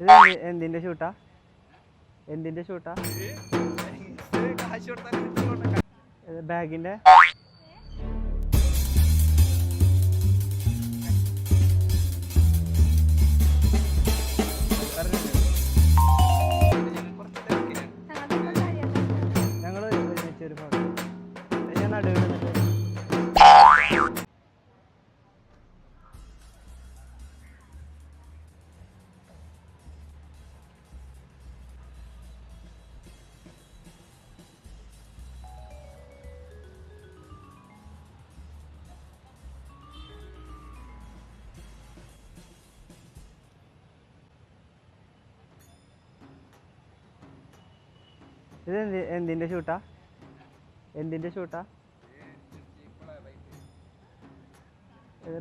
ഇത് എന്തി- എന്തിന്റെ ഷൂട്ടാ എന്തിന്റെ ഷൂട്ടാ ബാഗിന്റെ? ഇത് എന്തി എന്തിന്റെ ഷൂട്ടാ? എന്തിന്റെ ഷൂട്ടാ?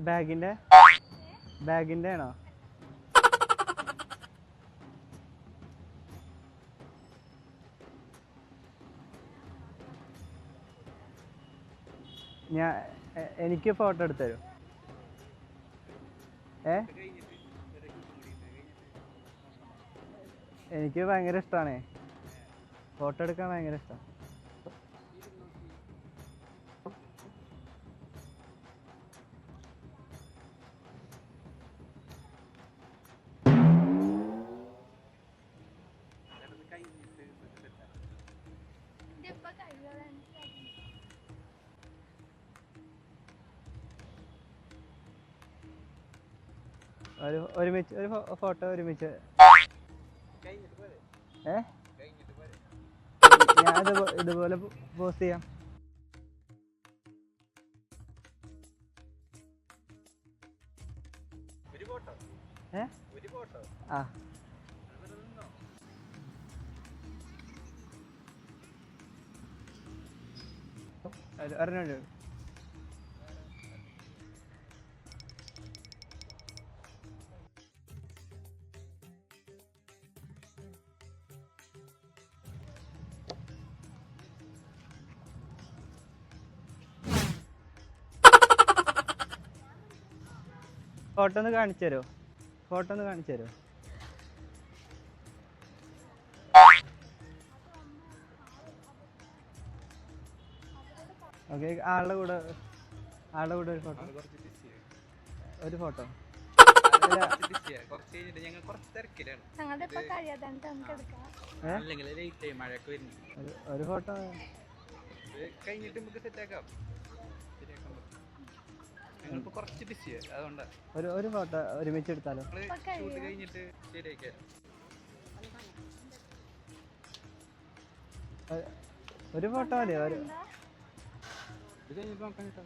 ബാഗിന്റെ ബാഗിന്റെ ആണോ? ഞാൻ എനിക്ക് ഫോട്ടോ എടുത്തു തരും ഏ? എനിക്ക് ഭയങ്കര ഇഷ്ടമാണ് ഫോട്ടോ എടുക്കാൻ ഭയങ്കര ഇഷ്ടം ഒരു ഒരുമിച്ച് ഒരു ഫോട്ടോ ഒരുമിച്ച്? ഏ കഴിഞ്ഞിട്ട് പോരെ? ഞാൻ ഇതുപോ- ഇതുപോലെ പോസ്റ്റ് ചെയ്യാം. ഏ? ആ. ഒരു- ഒരെണ്ണം ഫോട്ടോ ഒന്ന് കാണിച്ചു തരുമോ ഫോട്ടോ ഒന്ന് കാണിച്ചു തരുമോ ഓക്കെ ആളുടെ കൂടെ ആളുടെ കൂടെ ഒരു ഫോട്ടോ. ഒരു ഫോട്ടോ. കുറച്ച് busy ആണ്. ഞങ്ങൾ കുറച്ച് തിരക്കിലാണ് ഞങ്ങളുടെ ഇപ്പൊ കഴിയാതെ നമുക്ക് എടുക്കാം. ഏ? അല്ലെങ്കിൽ ആയി മഴയൊക്കെ വരുന്നു. ഒരു ഫോട്ടോ. കഴിഞ്ഞിട്ട് നമുക്ക് സെറ്റ് ആക്കാം. കുറച്ച് ഒരു ഒരു ഫോട്ടോ ഒരുമിച്ച് എടുത്താലോ? ഷൂട്ട് കഴിഞ്ഞിട്ട് ശരിയാക്കാം ഒരു- ഫോട്ടോ മതി ഒരു ഇത് കഴിഞ്ഞിട്ട് നോക്കാൻ കേട്ടോ.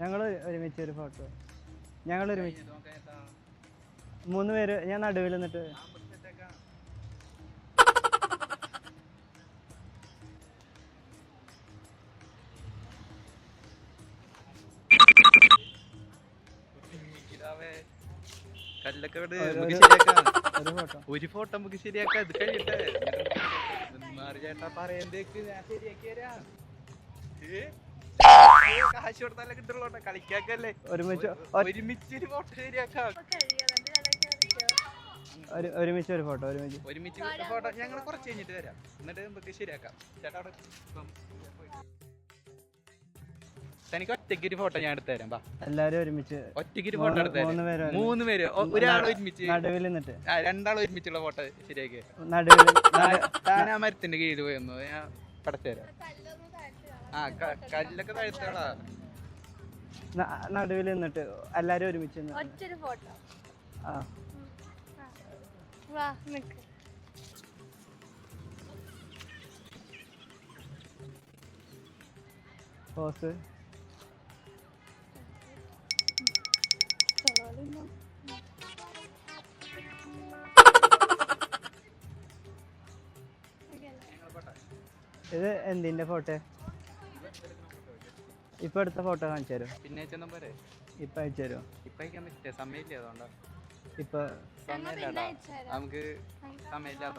ഞങ്ങൾ ഒരുമിച്ച് ഒരു ഫോട്ടോ. ഞങ്ങൾ ഒരുമിച്ച് മൂന്ന് പേര് ഞാൻ നടുവിൽ നിന്നിട്ട്. കല്ലൊക്കെ ഒരു- ഫോട്ടോ. നമുക്ക് ശരിയാക്കാം. ഇത് കഴിയട്ടെ മാറി ചേട്ടാ ഞാൻ ശരിയാക്കി തരാം. ഏ? കാശ് കൊടുത്താലേ കിട്ടുള്ളൂ കളിക്കാക്കല്ലേ. ഒരുമിച്ച് ഒരുമിച്ച് ഒരു ഫോട്ടോ ശരിയാക്കാം. ഒരുമിച്ച് ഒരു ഫോട്ടോ ഒരുമിച്ച്. ഒരുമിച്ച് ഒരു ഫോട്ടോ ഞങ്ങൾ കുറച്ച് കഴിഞ്ഞിട്ട് വരാം. എന്നിട്ട് നമുക്ക് ശരിയാക്കാം. ചേട്ടാ അവിടെ തനിക്ക് ഒറ്റയ്ക്ക് ഒരു ഫോട്ടോ ഞാൻ എടുത്തു തരാം ബാ എല്ലാരും ഒരുമിച്ച് ഒറ്റയ്ക്ക് ഒരു ഫോട്ടോ എടുത്തു മൂന്ന് തരാം. മൂന്ന് പേര്. ഒരാൾ ഒരുമിച്ച്. നടുവിൽ നിന്നിട്ട്. ആ രണ്ടാൾ ഒരുമിച്ചുള്ള ഫോട്ടോ ശരിയാക്കി നടുവിൽ താൻ ആ മരത്തിന്റെ കീഴിൽ പോയെന്നു ഞാൻ പടച്ചു തരാം. ആ കല്ലൊക്കെ താഴ്ത്താളാ നടുവിൽ നിന്നിട്ട് എല്ലാരും ഒരുമിച്ച് ഒറ്റൊരു ഫോട്ടോ ആ. വാ നിക്ക്. പോസ് ഇത് എന്തിന്റെ ഫോട്ടോ ഇപ്പൊ എടുത്ത ഫോട്ടോ കാണിച്ചു തരും പിന്നെ പോരെ? ഇപ്പൊ അയച്ചു തരുമോ ഇപ്പൊ അയക്കാൻ പറ്റില്ല സമയമില്ല അതുകൊണ്ടാ. ഇപ്പൊ സമയമില്ലാടാ. നമുക്ക് സമയമില്ലാത്ത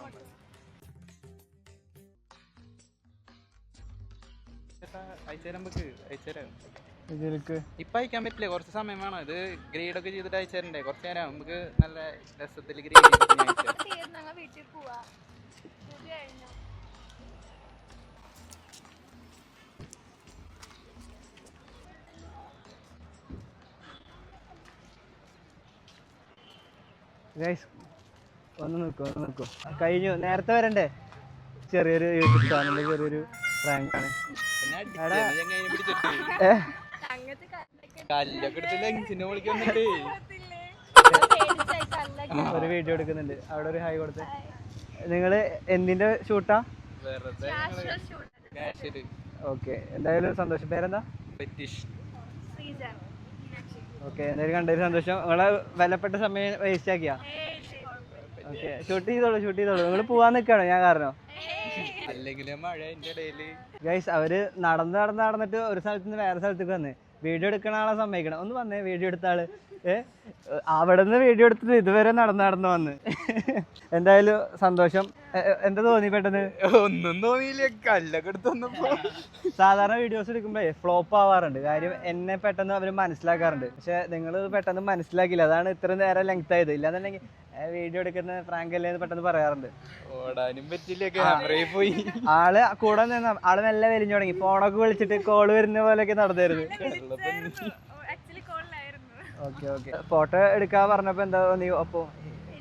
ഇപ്പൊ അയക്കാൻ പറ്റില്ല? കുറച്ച് സമയം വേണം. ഇത് ഗ്രേഡ് ഒക്കെ ചെയ്തിട്ട് അയച്ചേരണ്ടേ കുറച്ച് നേരം നമുക്ക് നല്ല രസത്തിൽ ഗ്രേഡ് ചെയ്തിട്ട് ഞാൻ അയച്ചുതരാം. തീർന്നു ഞങ്ങൾ വീട്ടിൽ പോവാ ഇത് കഴിഞ്ഞു ഗൈസ് ഒന്ന് നിൽക്കൂ ഒന്ന് നിൽക്കൂ കഴിഞ്ഞു. നേരത്തെ വരണ്ടേ? ചെറിയൊരു യൂട്യൂബ് ചാനലിൽ ചെറിയൊരു റാങ്ക് ആണ്. ഒരു വീഡിയോ എടുക്കുന്നുണ്ട്. അവിടെ ഒരു ഹായ് കൊടുത്ത്. നിങ്ങൾ എന്തിന്റെ ഷൂട്ടാ ഓക്കെ എന്തായാലും സന്തോഷം. പേരെന്താ. ഓക്കെ എന്തായാലും കണ്ടതിൽ സന്തോഷം. നിങ്ങളെ വിലപ്പെട്ട സമയം വേസ്റ്റ് ആക്കിയ. ഓക്കെ ഷൂട്ട് ചെയ്തോളൂ ഷൂട്ട് ചെയ്തോളൂ. നിങ്ങൾ പോവാൻ നിൽക്കണോ ഞാൻ കാരണം? ഗൈസ് അവർ നടന്ന് നടന്ന് നടന്നിട്ട് ഒരു സ്ഥലത്ത് നിന്ന് വേറെ സ്ഥലത്തേക്ക് വന്ന്. വീഡിയോ എടുക്കണ ആളെ സമ്മതിക്കണം. ഒന്ന് വന്നേ വീഡിയോ എടുത്ത ആൾ. ഏ? അവിടെ നിന്ന് വീഡിയോ എടുത്തിട്ട് ഇതുവരെ നടന്ന് നടന്ന് വന്ന്. എന്തായാലും സന്തോഷം. എന്താ തോന്നി പെട്ടെന്ന്? ഒന്നും തോന്നിയില്ല. കല്ലൊക്കെ സാധാരണ വീഡിയോസ് എടുക്കുമ്പോഴേ ഫ്ലോപ്പ് ആവാറുണ്ട്. കാര്യം എന്നെ പെട്ടെന്ന് അവർ മനസ്സിലാക്കാറുണ്ട്. പക്ഷെ നിങ്ങൾ പെട്ടെന്ന് മനസ്സിലാക്കില്ല അതാണ് ഇത്ര നേരം ലെങ്ത് ആയത്. ഇല്ലാന്നുണ്ടെങ്കിൽ വീഡിയോ എടുക്കുന്ന ഫ്രാങ്ക് അല്ലേ എന്ന് പെട്ടെന്ന് പറയാറുണ്ട്. ഓടാനും പറ്റില്ല ക്യാമറയിൽ പോയി. ആൾ കൂടെ നിന്ന് ആൾ മെല്ലെ വലിഞ്ഞു തുടങ്ങി. ഫോണൊക്കെ വിളിച്ചിട്ട് കോൾ വരുന്ന പോലെയൊക്കെ നടന്നായിരുന്നു കോളിലായിരുന്നു ഓക്കെ ഓക്കെ ഫോട്ടോ എടുക്കാൻ പറഞ്ഞപ്പോ എന്താ തോന്നി? അപ്പൊ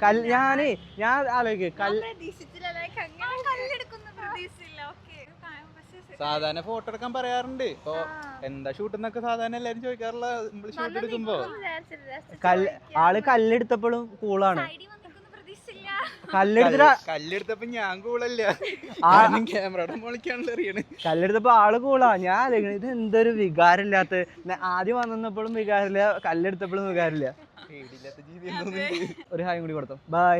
കൽ ഞാനേ ഞാൻ ആലോചിക്ക്. കൽ സാധാരണ ഫോട്ടോ എടുക്കാൻ പറയാറുണ്ട്. ഇപ്പൊ എന്താ ഷൂട്ട് എന്നൊക്കെ സാധാരണ എല്ലാരും ചോദിക്കാറുള്ള ഷൂട്ട് എടുക്കുമ്പോ ആൾ കല്ലെടുത്തപ്പോഴും കൂളാണ്. കല്ലെടുത്തിട്ട് കല്ലെടുത്തപ്പോ ഞാൻ കൂളല്ല. ക്യാമറയുടെ മോളിക്കാണല്ലോ കല്ലെടുത്തപ്പോ ആൾ കൂളാ. ഞാൻ ആലോചിക്കണ ഇത് എന്തൊരു വികാരമില്ലാത്ത ആദ്യം വന്നപ്പോഴും വികാരമില്ല കല്ലെടുത്തപ്പോഴും വികാരമില്ല. ഒരു ഹായും കൂടി കൊടുത്തോ. ബൈ